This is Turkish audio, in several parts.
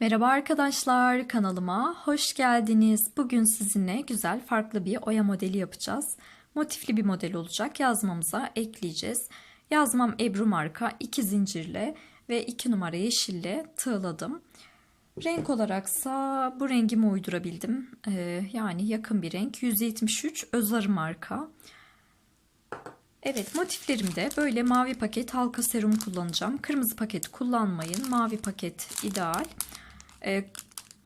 Merhaba arkadaşlar, kanalıma hoş geldiniz. Bugün sizinle güzel farklı bir oya modeli yapacağız. Motifli bir model olacak. Yazmamıza ekleyeceğiz. Yazmam Ebru marka 2 zincirle ve 2 numara yeşille tığladım. Renk olaraksa bu rengimi uydurabildim. Ee, yani yakın bir renk. 173 Özarı marka. Evet motiflerimde böyle mavi paket halka serum kullanacağım. Kırmızı paket kullanmayın. Mavi paket ideal. Ee,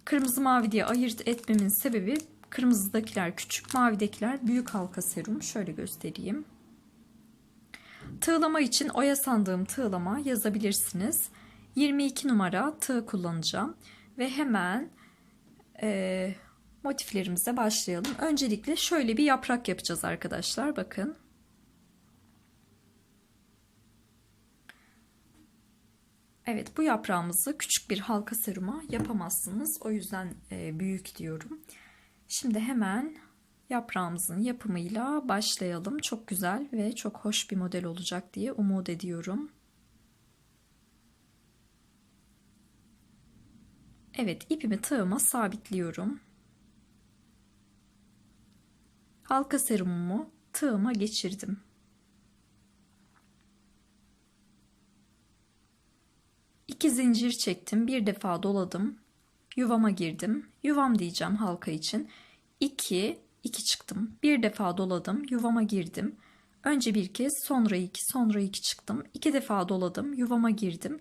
kırmızı mavi diye ayırt etmemin sebebi kırmızıdakiler küçük mavidekiler büyük halka serum. Şöyle göstereyim. Tığlama için oya sandığım tığlama yazabilirsiniz. 22 numara tığ kullanacağım. Ve hemen e, motiflerimize başlayalım. Öncelikle şöyle bir yaprak yapacağız arkadaşlar. Bakın. Evet bu yaprağımızı küçük bir halka seruma yapamazsınız. O yüzden e, büyük diyorum. Şimdi hemen yaprağımızın yapımıyla başlayalım. Çok güzel ve çok hoş bir model olacak diye umut ediyorum. Evet ipimi tığıma sabitliyorum. Halka serumumu tığıma geçirdim. İki zincir çektim. Bir defa doladım. Yuvama girdim. Yuvam diyeceğim halka için. 2 2 çıktım. Bir defa doladım. Yuvama girdim. Önce bir kez, sonra iki, sonra iki çıktım. İki defa doladım. Yuvama girdim.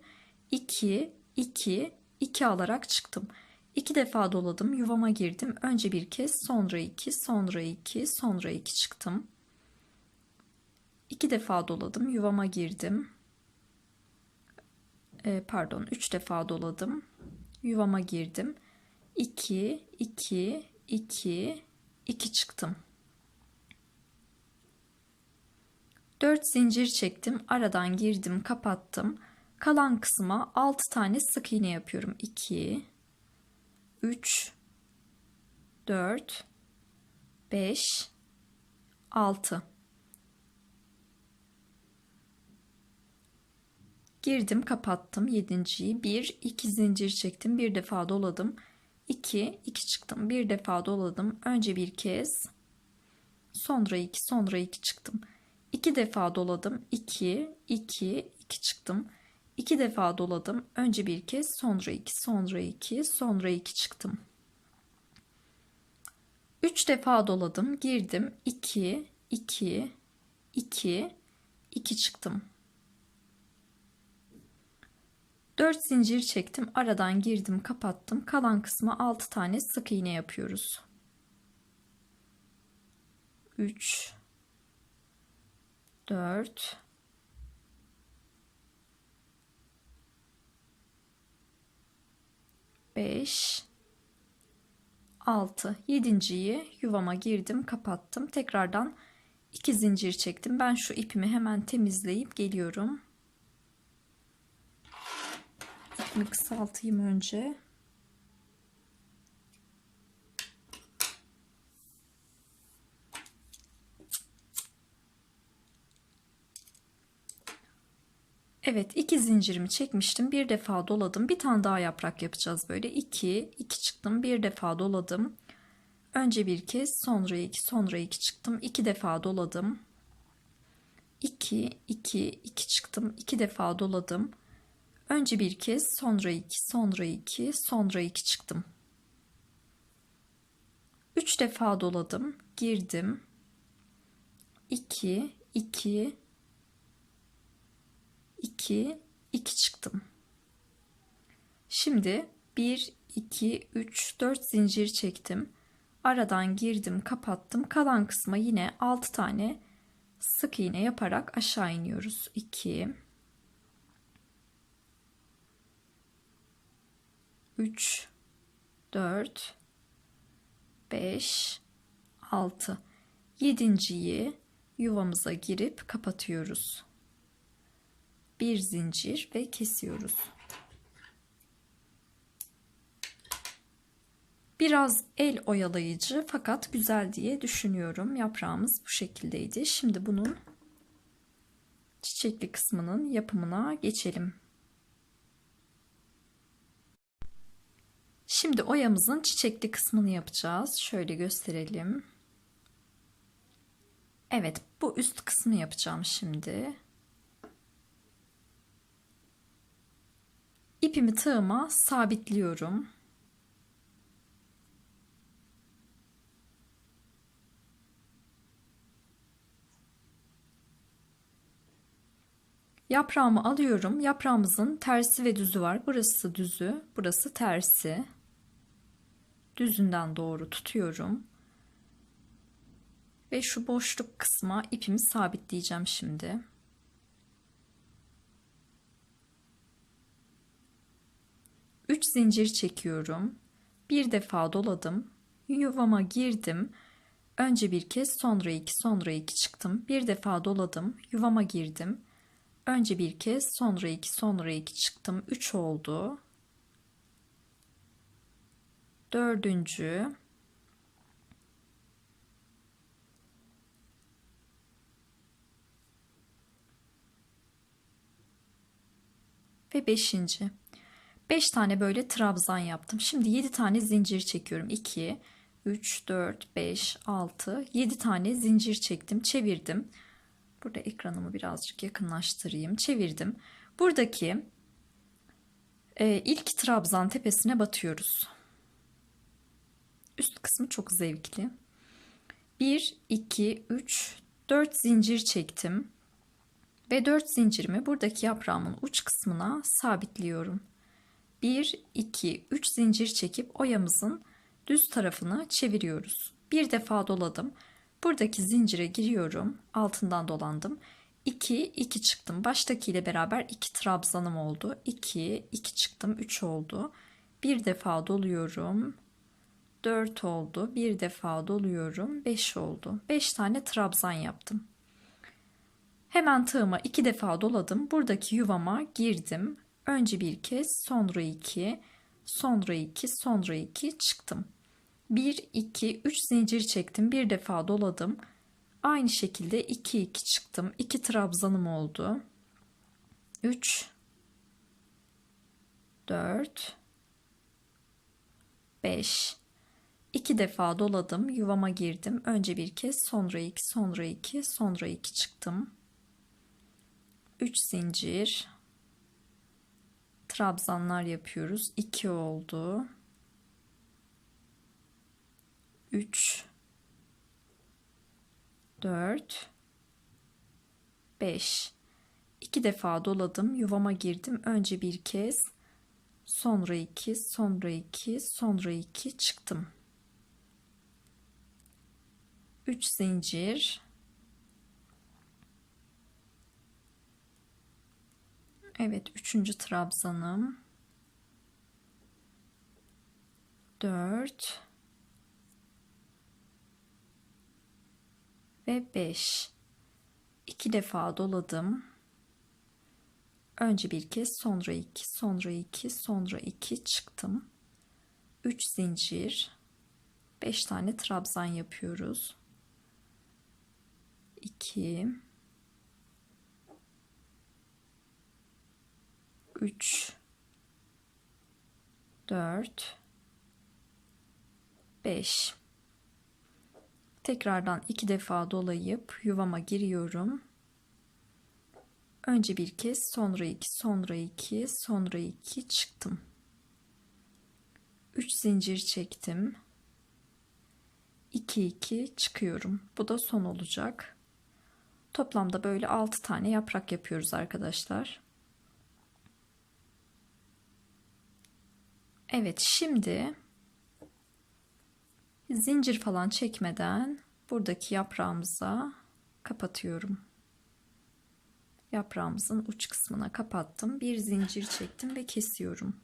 2 2 2 alarak çıktım. İki defa doladım. Yuvama girdim. Önce bir kez, sonra iki, sonra iki, sonra iki çıktım. İki defa doladım. Yuvama girdim. E, pardon 3 defa doladım. Yuvama girdim. 2 2 2 2 çıktım. 4 zincir çektim. Aradan girdim, kapattım. Kalan kısma 6 tane sık iğne yapıyorum. 2 3 4 5 6 Girdim kapattım yedinciyi. Bir iki zincir çektim. Bir defa doladım. 2 2 çıktım. Bir defa doladım. Önce bir kez. Sonra 2 sonra 2 çıktım. 2 defa doladım. 2 2 2 çıktım. 2 defa doladım. Önce bir kez sonra 2 sonra 2 sonra 2 çıktım. 3 defa doladım. Girdim. 2 2 2 2 çıktım. 4 zincir çektim. Aradan girdim, kapattım. Kalan kısmı 6 tane sık iğne yapıyoruz. 3 4 5 6 yedinciyi yuvama girdim kapattım tekrardan 2 zincir çektim ben şu ipimi hemen temizleyip geliyorum ipimi kısaltayım önce. Evet iki zincirimi çekmiştim. Bir defa doladım. Bir tane daha yaprak yapacağız böyle. 2 2 çıktım. Bir defa doladım. Önce bir kez, sonra iki, sonra iki çıktım. İki defa doladım. 2 2 2 çıktım. İki defa doladım. Önce bir kez, sonra iki, sonra iki, sonra iki çıktım. Üç defa doladım, girdim. İki, iki, iki, iki çıktım. Şimdi bir, iki, üç, dört zincir çektim. Aradan girdim, kapattım. Kalan kısma yine altı tane sık iğne yaparak aşağı iniyoruz. 2 3 4 5 6 yedinciyi yuvamıza girip kapatıyoruz. Bir zincir ve kesiyoruz. Biraz el oyalayıcı fakat güzel diye düşünüyorum. Yaprağımız bu şekildeydi. Şimdi bunun çiçekli kısmının yapımına geçelim. Şimdi oyamızın çiçekli kısmını yapacağız. Şöyle gösterelim. Evet, bu üst kısmı yapacağım şimdi. İpimi tığıma sabitliyorum. Yaprağımı alıyorum. Yaprağımızın tersi ve düzü var. Burası düzü, burası tersi. Düzünden doğru tutuyorum. Ve şu boşluk kısma ipimi sabitleyeceğim şimdi. Üç zincir çekiyorum. Bir defa doladım. Yuvama girdim. Önce bir kez sonra iki sonra iki çıktım. Bir defa doladım. Yuvama girdim. Önce bir kez sonra iki sonra iki çıktım. Üç oldu. Dördüncü. Ve beşinci. Beş tane böyle trabzan yaptım. Şimdi yedi tane zincir çekiyorum. İki, üç, dört, beş, altı, yedi tane zincir çektim. Çevirdim. Burada ekranımı birazcık yakınlaştırayım. Çevirdim. Buradaki e, ilk trabzan tepesine batıyoruz. Üst kısmı çok zevkli. 1, 2, 3, 4 zincir çektim. Ve 4 zincirimi buradaki yaprağımın uç kısmına sabitliyorum. 1, 2, 3 zincir çekip oyamızın düz tarafını çeviriyoruz. Bir defa doladım. Buradaki zincire giriyorum. Altından dolandım. 2, 2 çıktım. Baştaki ile beraber 2 trabzanım oldu. 2, 2 çıktım. 3 oldu. Bir defa doluyorum. 4 oldu. Bir defa doluyorum. 5 oldu. 5 tane trabzan yaptım. Hemen tığıma 2 defa doladım. Buradaki yuvama girdim. Önce bir kez, sonra 2, sonra 2, sonra 2 çıktım. 1, 2, 3 zincir çektim. Bir defa doladım. Aynı şekilde 2, 2 çıktım. 2 trabzanım oldu. 3, 4, 5, 2 defa doladım. Yuvama girdim. Önce bir kez, sonra 2, sonra 2, sonra 2 çıktım. 3 zincir. Trabzanlar yapıyoruz. 2 oldu. 3 4 5 2 defa doladım. Yuvama girdim. Önce bir kez, sonra 2, sonra 2, sonra 2 çıktım. 3 zincir. Evet, üçüncü trabzanım. 4 ve 5. İki defa doladım. Önce bir kez, sonra 2, sonra 2, sonra 2 çıktım. 3 zincir. 5 tane trabzan yapıyoruz. 2 3 4 5 Tekrardan iki defa dolayıp yuvama giriyorum. Önce bir kez, sonra iki, sonra iki, sonra iki çıktım. Üç zincir çektim. 2 2 çıkıyorum. Bu da son olacak. Toplamda böyle 6 tane yaprak yapıyoruz arkadaşlar. Evet, şimdi zincir falan çekmeden buradaki yaprağımıza kapatıyorum. Yaprağımızın uç kısmına kapattım. Bir zincir çektim ve kesiyorum.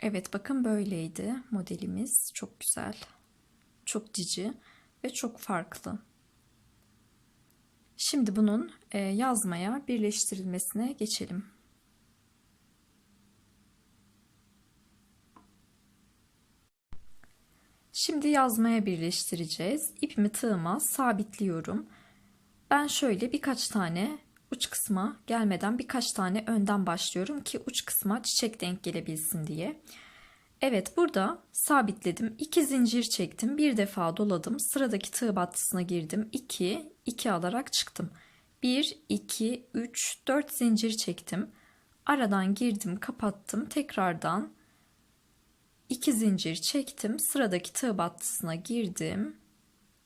Evet bakın böyleydi modelimiz. Çok güzel. Çok cici ve çok farklı. Şimdi bunun e, yazmaya birleştirilmesine geçelim. Şimdi yazmaya birleştireceğiz. İpimi tığıma sabitliyorum. Ben şöyle birkaç tane uç kısma gelmeden birkaç tane önden başlıyorum ki uç kısma çiçek denk gelebilsin diye. Evet burada sabitledim. 2 zincir çektim. Bir defa doladım. Sıradaki tığ battısına girdim. 2, 2 alarak çıktım. 1, 2, 3, 4 zincir çektim. Aradan girdim, kapattım. Tekrardan 2 zincir çektim. Sıradaki tığ battısına girdim.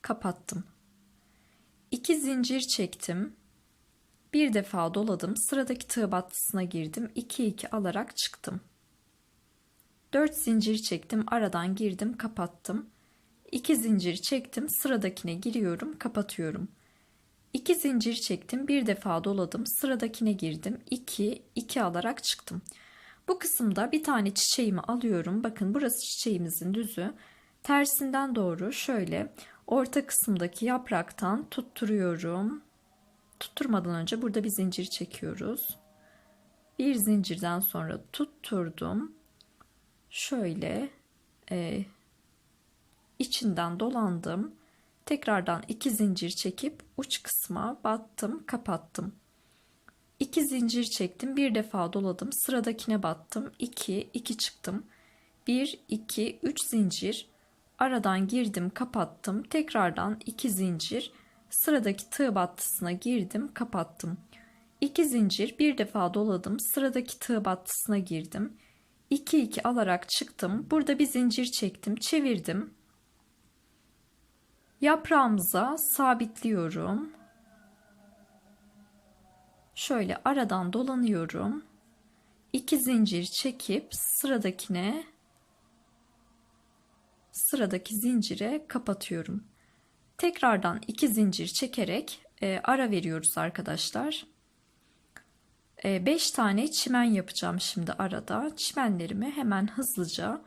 Kapattım. 2 zincir çektim. Bir defa doladım. Sıradaki tığ battısına girdim. 2 2 alarak çıktım. 4 zincir çektim. Aradan girdim, kapattım. 2 zincir çektim. Sıradakine giriyorum, kapatıyorum. 2 zincir çektim. Bir defa doladım. Sıradakine girdim. 2 2 alarak çıktım. Bu kısımda bir tane çiçeğimi alıyorum. Bakın burası çiçeğimizin düzü. Tersinden doğru şöyle orta kısımdaki yapraktan tutturuyorum. Tutturmadan önce burada bir zincir çekiyoruz. Bir zincirden sonra tutturdum. Şöyle e, içinden dolandım. Tekrardan iki zincir çekip uç kısma battım, kapattım. 2 zincir çektim. Bir defa doladım. Sıradakine battım. 2 2 çıktım. 1 2 3 zincir. Aradan girdim, kapattım. Tekrardan 2 zincir. Sıradaki tığ battısına girdim, kapattım. 2 zincir, bir defa doladım. Sıradaki tığ battısına girdim. 2 2 alarak çıktım. Burada bir zincir çektim, çevirdim. Yaprağımıza sabitliyorum. Şöyle aradan dolanıyorum. 2 zincir çekip sıradakine sıradaki zincire kapatıyorum. Tekrardan 2 zincir çekerek e, ara veriyoruz arkadaşlar. 5 e, tane çimen yapacağım şimdi arada. Çimenlerimi hemen hızlıca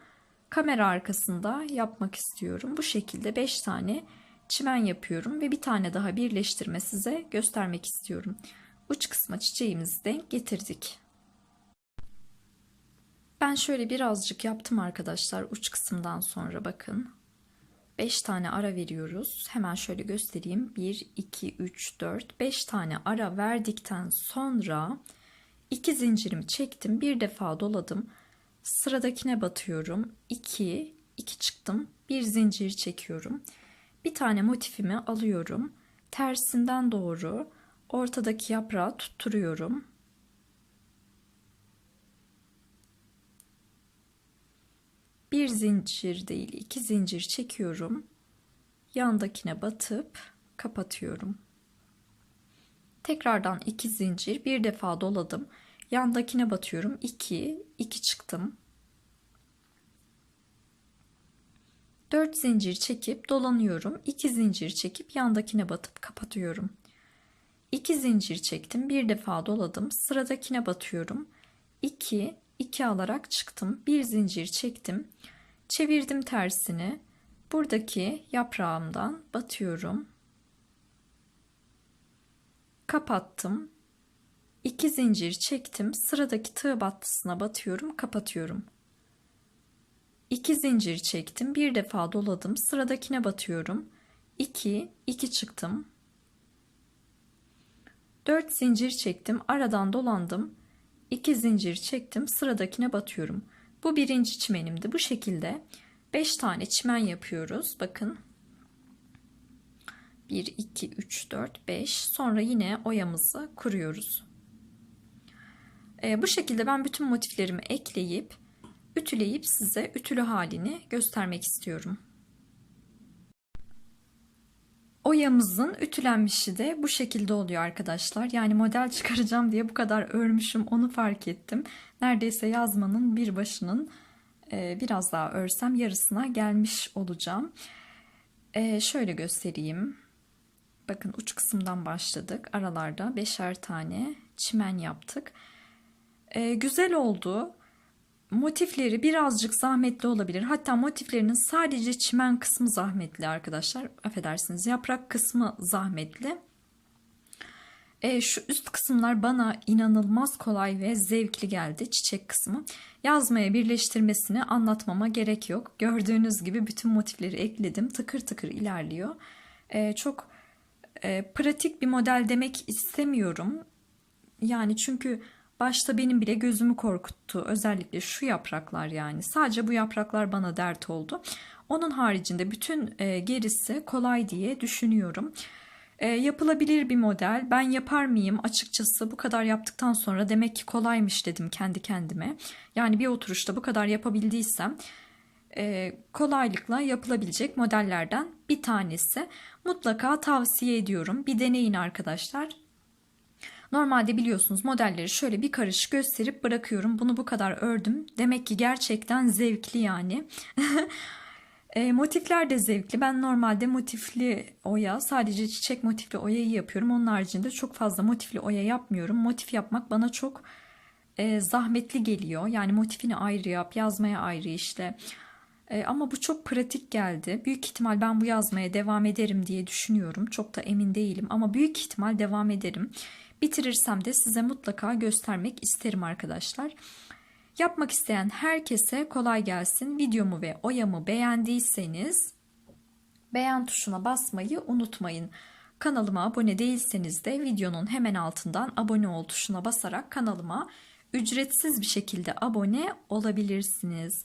kamera arkasında yapmak istiyorum. Bu şekilde 5 tane çimen yapıyorum ve bir tane daha birleştirme size göstermek istiyorum uç kısma çiçeğimizi denk getirdik. Ben şöyle birazcık yaptım arkadaşlar uç kısımdan sonra bakın. 5 tane ara veriyoruz. Hemen şöyle göstereyim. 1, 2, 3, 4, 5 tane ara verdikten sonra 2 zincirimi çektim. Bir defa doladım. Sıradakine batıyorum. 2, 2 çıktım. Bir zincir çekiyorum. Bir tane motifimi alıyorum. Tersinden doğru ortadaki yaprağı tutturuyorum. Bir zincir değil iki zincir çekiyorum. Yandakine batıp kapatıyorum. Tekrardan iki zincir bir defa doladım. Yandakine batıyorum. 2 2 çıktım. 4 zincir çekip dolanıyorum. 2 zincir çekip yandakine batıp kapatıyorum. 2 zincir çektim. Bir defa doladım. Sıradakine batıyorum. 2 2 alarak çıktım. Bir zincir çektim. Çevirdim tersini. Buradaki yaprağımdan batıyorum. Kapattım. 2 zincir çektim. Sıradaki tığ battısına batıyorum, kapatıyorum. 2 zincir çektim. Bir defa doladım. Sıradakine batıyorum. 2 2 çıktım. 4 zincir çektim. Aradan dolandım. 2 zincir çektim. Sıradakine batıyorum. Bu birinci çimenimdi. Bu şekilde 5 tane çimen yapıyoruz. Bakın. 1, 2, 3, 4, 5. Sonra yine oyamızı kuruyoruz. Ee, bu şekilde ben bütün motiflerimi ekleyip ütüleyip size ütülü halini göstermek istiyorum. Oyamızın ütülenmişi de bu şekilde oluyor arkadaşlar. Yani model çıkaracağım diye bu kadar örmüşüm onu fark ettim. Neredeyse yazmanın bir başının e, biraz daha örsem yarısına gelmiş olacağım. E, şöyle göstereyim. Bakın uç kısımdan başladık. Aralarda beşer tane çimen yaptık. E, güzel oldu motifleri birazcık zahmetli olabilir. Hatta motiflerinin sadece çimen kısmı zahmetli arkadaşlar. Affedersiniz yaprak kısmı zahmetli. E, şu üst kısımlar bana inanılmaz kolay ve zevkli geldi çiçek kısmı. Yazmaya birleştirmesini anlatmama gerek yok. Gördüğünüz gibi bütün motifleri ekledim. Tıkır tıkır ilerliyor. E, çok e, pratik bir model demek istemiyorum. Yani çünkü başta benim bile gözümü korkuttu. Özellikle şu yapraklar yani. Sadece bu yapraklar bana dert oldu. Onun haricinde bütün e, gerisi kolay diye düşünüyorum. E, yapılabilir bir model. Ben yapar mıyım? Açıkçası bu kadar yaptıktan sonra demek ki kolaymış dedim kendi kendime. Yani bir oturuşta bu kadar yapabildiysem e, kolaylıkla yapılabilecek modellerden bir tanesi. Mutlaka tavsiye ediyorum. Bir deneyin arkadaşlar. Normalde biliyorsunuz modelleri şöyle bir karış gösterip bırakıyorum. Bunu bu kadar ördüm. Demek ki gerçekten zevkli yani. E, motifler de zevkli. Ben normalde motifli oya, sadece çiçek motifli oyayı yapıyorum. Onun haricinde çok fazla motifli oya yapmıyorum. Motif yapmak bana çok e, zahmetli geliyor. Yani motifini ayrı yap, yazmaya ayrı işte. E, ama bu çok pratik geldi. Büyük ihtimal ben bu yazmaya devam ederim diye düşünüyorum. Çok da emin değilim ama büyük ihtimal devam ederim. Bitirirsem de size mutlaka göstermek isterim arkadaşlar. Yapmak isteyen herkese kolay gelsin. Videomu ve oyamı beğendiyseniz beğen tuşuna basmayı unutmayın. Kanalıma abone değilseniz de videonun hemen altından abone ol tuşuna basarak kanalıma ücretsiz bir şekilde abone olabilirsiniz.